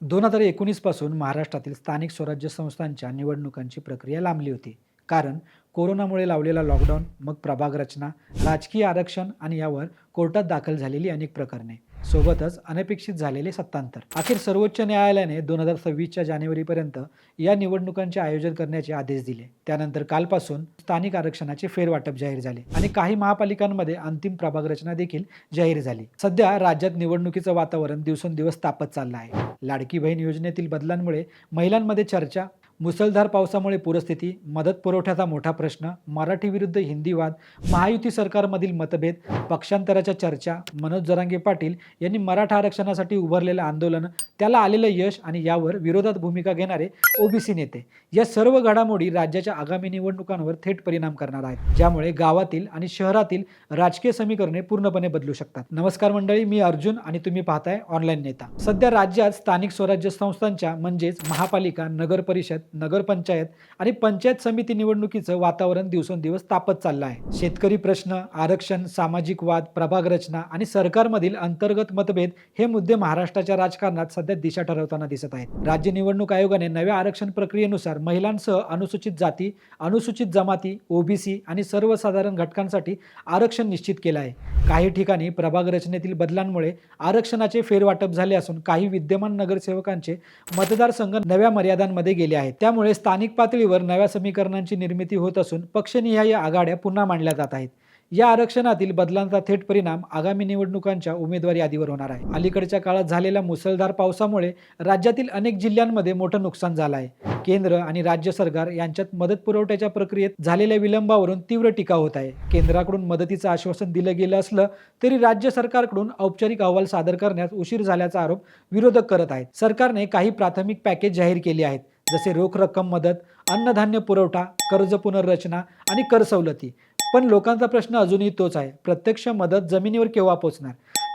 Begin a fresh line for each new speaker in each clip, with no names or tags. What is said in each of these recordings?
दोन हजार एकोणीसपासून महाराष्ट्रातील स्थानिक स्वराज्य संस्थांच्या निवडणुकांची प्रक्रिया लांबली होती. कारण कोरोनामुळे लावलेला लॉकडाऊन मग प्रभाग रचना राजकीय आरक्षण आणि यावर कोर्टात दाखल झालेली अनेक प्रकरणे. सोबतच अनपेक्षित झालेले सत्तांतर. अखेर सर्वोच्च न्यायालयाने दोन हजार सव्वीसच्या जानेवारीपर्यंत या निवडणुकांचे आयोजन करण्याचे आदेश दिले. त्यानंतर कालपासून स्थानिक आरक्षणाचे फेरवाटप जाहीर झाले आणि काही महापालिकांमध्ये अंतिम प्रभाग रचना देखील जाहीर झाली. सध्या राज्यात निवडणुकीचं वातावरण दिवसेंदिवस तापत चाललं आहे. लाडकी बहीण योजनेतील बदलांमुळे महिलांमध्ये चर्चा मुसळधार पावसामुळे पूरस्थिती मदत पुरवठ्याचा मोठा प्रश्न मराठी विरुद्ध हिंदी वाद महायुती सरकारमधील मतभेद पक्षांतराच्या चर्चा मनोज जरांगे पाटील यांनी मराठा आरक्षणासाठी उभारलेलं आंदोलन त्याला आलेलं यश आणि यावर विरोधात भूमिका घेणारे ओबीसी नेते या सर्व घडामोडी राज्याच्या आगामी निवडणुकांवर थेट परिणाम करणार आहेत ज्यामुळे गावातील आणि शहरातील राजकीय समीकरणे पूर्णपणे बदलू शकतात. नमस्कार मंडळी मी अर्जुन आणि तुम्ही पाहताय ऑनलाईन नेता. सध्या राज्यात स्थानिक स्वराज्य संस्थांच्या म्हणजेच महापालिका नगर परिषद नगरपंचायत आणि पंचायत समिती निवडणुकीचं वातावरण दिवसेंदिवस तापत चाललं आहे. शेतकरी प्रश्न आरक्षण सामाजिक वाद प्रभाग रचना आणि सरकारमधील अंतर्गत मतभेद हे मुद्दे महाराष्ट्राच्या राजकारणात सध्या दिशा ठरवताना दिसत आहेत. राज्य निवडणूक आयोगाने नव्या आरक्षण प्रक्रियेनुसार महिलांसह अनुसूचित जाती अनुसूचित जमाती ओबीसी आणि सर्वसाधारण घटकांसाठी आरक्षण निश्चित केलं आहे. काही ठिकाणी प्रभाग रचनेतील बदलांमुळे आरक्षणाचे फेरवाटप झाले असून काही विद्यमान नगरसेवकांचे मतदारसंघ नव्या मर्यादांमध्ये गेले आहेत. त्यामुळे स्थानिक पातळीवर नव्या समीकरणांची निर्मिती होत असून पक्षनिहाय आघाड्या पुन्हा मांडल्या जात आहेत. या आरक्षणातील बदलांचा थेट परिणाम आगामी निवडणुकांच्या उमेदवारी यादीवर होणार आहे. अलीकडच्या काळात झालेल्या मुसळधार पावसामुळे राज्यातील अनेक जिल्ह्यांमध्ये मोठं नुकसान झालं आहे. केंद्र आणि राज्य सरकार यांच्यात मदत पुरवठ्याच्या प्रक्रियेत झालेल्या विलंबावरून तीव्र टीका होत आहे. केंद्राकडून मदतीचं आश्वासन दिलं गेलं असलं तरी राज्य सरकारकडून औपचारिक अहवाल सादर करण्यास उशीर झाल्याचा आरोप विरोधक करत आहेत. सरकारने काही प्राथमिक पॅकेज जाहीर केली आहेत. जसे रोख रक्कम मदत अन्नधान्य पुरवठा कर्ज पुनर्रचना आणि कर सवलती. पण लोकांचा प्रश्न अजूनही तोच आहे. प्रत्यक्ष मदत जमिनीवर केव्हा पोहोचणार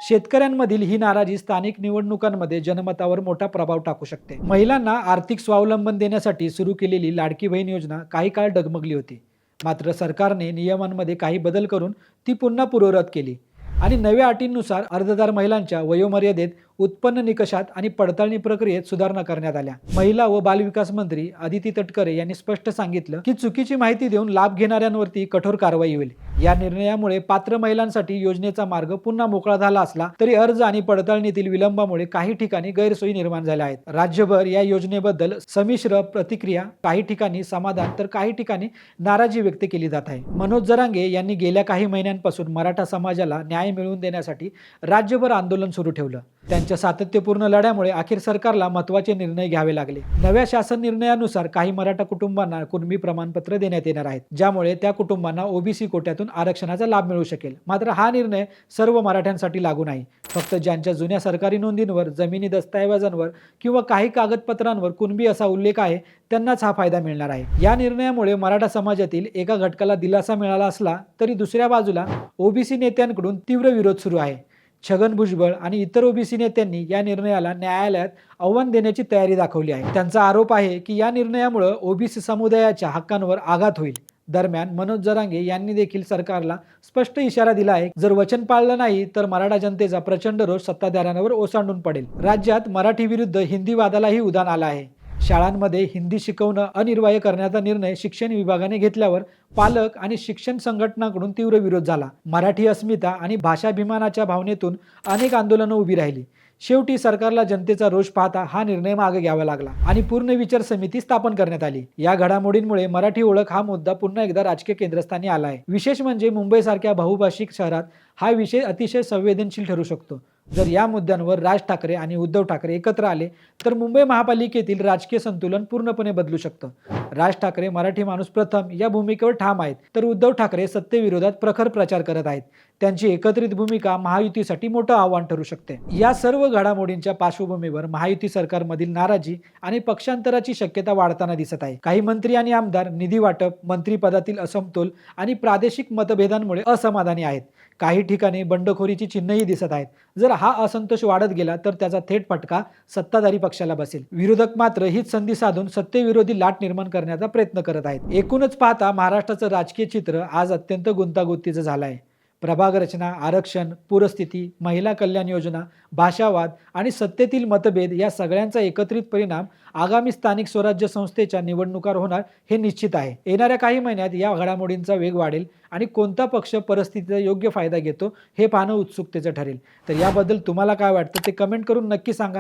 शेतकऱ्यांमधील ही नाराजी स्थानिक निवडणुकांमध्ये जनमतावर मोठा प्रभाव टाकू शकते. महिलांना आर्थिक स्वावलंबन देण्यासाठी सुरू केलेली लाडकी बहीण योजना काही काळ डगमगली होती. मात्र सरकारने नियमांमध्ये काही बदल करून ती पुन्हा पूर्वरत केली. आणि नव्या अटींनुसार अर्जदार महिलांच्या वयोमर्यादेत उत्पन्न निकषात आणि पडताळणी प्रक्रियेत सुधारणा करण्यात आल्या. महिला व बालविकास मंत्री आदिती तटकरे यांनी स्पष्ट सांगितलं की चुकीची माहिती देऊन लाभ घेणाऱ्यांवरती कठोर कारवाई होईल. या निर्णयामुळे पात्र महिलांसाठी योजनेचा मार्ग पुन्हा मोकळा झाला असला तरी अर्ज आणि पडताळणीतील विलंबामुळे काही ठिकाणी गैरसोयी निर्माण झाल्या आहेत. राज्यभर या योजनेबद्दल संमिश्र प्रतिक्रिया काही ठिकाणी समाधान तर काही ठिकाणी नाराजी व्यक्त केली जात आहे. मनोज जरांगे यांनी गेल्या काही महिन्यांपासून मराठा समाजाला न्याय मिळवून देण्यासाठी राज्यभर आंदोलन सुरू ठेवलं. त्यांच्या सातत्यपूर्ण लढ्यामुळे अखेर सरकारला महत्त्वाचे निर्णय घ्यावे लागले. नव्या शासन निर्णयानुसार काही मराठा कुटुंबांना कुणबी प्रमाणपत्र देण्यात येणार आहेत ज्यामुळे त्या कुटुंबांना ओबीसी कोट्यातून आरक्षणाचा लाभ मिळू शकेल. मात्र हा निर्णय सर्व मराठ्यांसाठी लागू नाही. फक्त ज्यांच्या जुन्या सरकारी नोंदींवर जमिनी दस्तऐवजांवर किंवा काही कागदपत्रांवर कुणबी असा उल्लेख आहे त्यांनाच हा फायदा मिळणार आहे. या निर्णयामुळे मराठा समाजातील एका घटकाला दिलासा मिळाला असला तरी दुसऱ्या बाजूला ओबीसी नेत्यांकडून तीव्र विरोध सुरू आहे. छगन भुजबळ आणि इतर ओबीसी नेत्यांनी या निर्णयाला न्यायालयात आव्हान देण्याची तयारी दाखवली आहे. त्यांचा आरोप आहे की या निर्णयामुळे ओबीसी समुदायाच्या हक्कांवर आघात होईल. दरम्यान मनोज जरांगे यांनी देखील सरकारला स्पष्ट इशारा दिला आहे. जर वचन पाळलं नाही तर मराठा जनतेचा प्रचंड रोष सत्ताधाऱ्यांवर ओसांडून पडेल. राज्यात मराठी विरुद्ध हिंदी वादालाही उदान आलं आहे. शाळांमध्ये हिंदी शिकवणं अनिर्वाह्य करण्याचा निर्णय शिक्षण विभागाने घेतल्यावर पालक आणि शिक्षण संघटनांकडून तीव्र विरोध झाला. मराठी अस्मिता आणि भाषाभिमानाच्या भावनेतून अनेक आंदोलनं उभी राहिली. शेवटी सरकारला जनतेचा रोष पाहता हा निर्णय मागे घ्यावा लागला आणि पूर्ण विचार समिती स्थापन करण्यात आली. या घडामोडींमुळे मराठी ओळख हा मुद्दा पुन्हा एकदा राजकीय केंद्रस्थानी आला आहे विशेष म्हणजे मुंबईसारख्या बहुभाषिक शहरात हा विषय अतिशय संवेदनशील ठरू शकतो. जर या मुद्द्यांवर राज ठाकरे आणि उद्धव ठाकरे एकत्र आले तर मुंबई महापालिकेतील राजकीय संतुलन पूर्णपणे बदलू शकतं. राज ठाकरे मराठी माणूस प्रथम या भूमिकेवर ठाम आहेत तर उद्धव ठाकरे सत्तेविरोधात प्रखर प्रचार करत आहेत. त्यांची एकत्रित भूमिका महायुतीसाठी मोठं आव्हान ठरू शकते. या सर्व घडामोडींच्या पार्श्वभूमीवर महायुती सरकारमधील नाराजी आणि पक्षांतराची शक्यता वाढताना दिसत आहे. काही मंत्री आणि आमदार निधी वाटप मंत्रिपदातील असमतोल आणि प्रादेशिक मतभेदांमुळे असमाधानी आहेत. काही ठिकाणी बंडखोरीची चिन्हही दिसत आहेत. जर हा असंतोष वाढत गेला तर त्याचा थेट फटका सत्ताधारी पक्षाला बसेल. विरोधक मात्र हीच संधी साधून सत्तेविरोधी लाट निर्माण करण्याचा प्रयत्न करत आहेत. एकूणच पाहता महाराष्ट्राचं राजकीय चित्र आज अत्यंत गुंतागुंतीचं झालं आहे प्रभाग रचना आरक्षण पूरस्थिती महिला कल्याण योजना भाषावाद आणि सत्तेतील मतभेद या सगळ्यांचा एकत्रित परिणाम आगामी स्थानिक स्वराज्य संस्थेच्या निवडणुकार होणार हे निश्चित आहे. येणाऱ्या काही महिन्यात या घडामोडींचा वेग वाढेल आणि कोणता पक्ष परिस्थितीचा योग्य फायदा घेतो हे पाहणं उत्सुकतेचं ठरेल. तर याबद्दल तुम्हाला काय वाटतं ते कमेंट करून नक्की सांगा.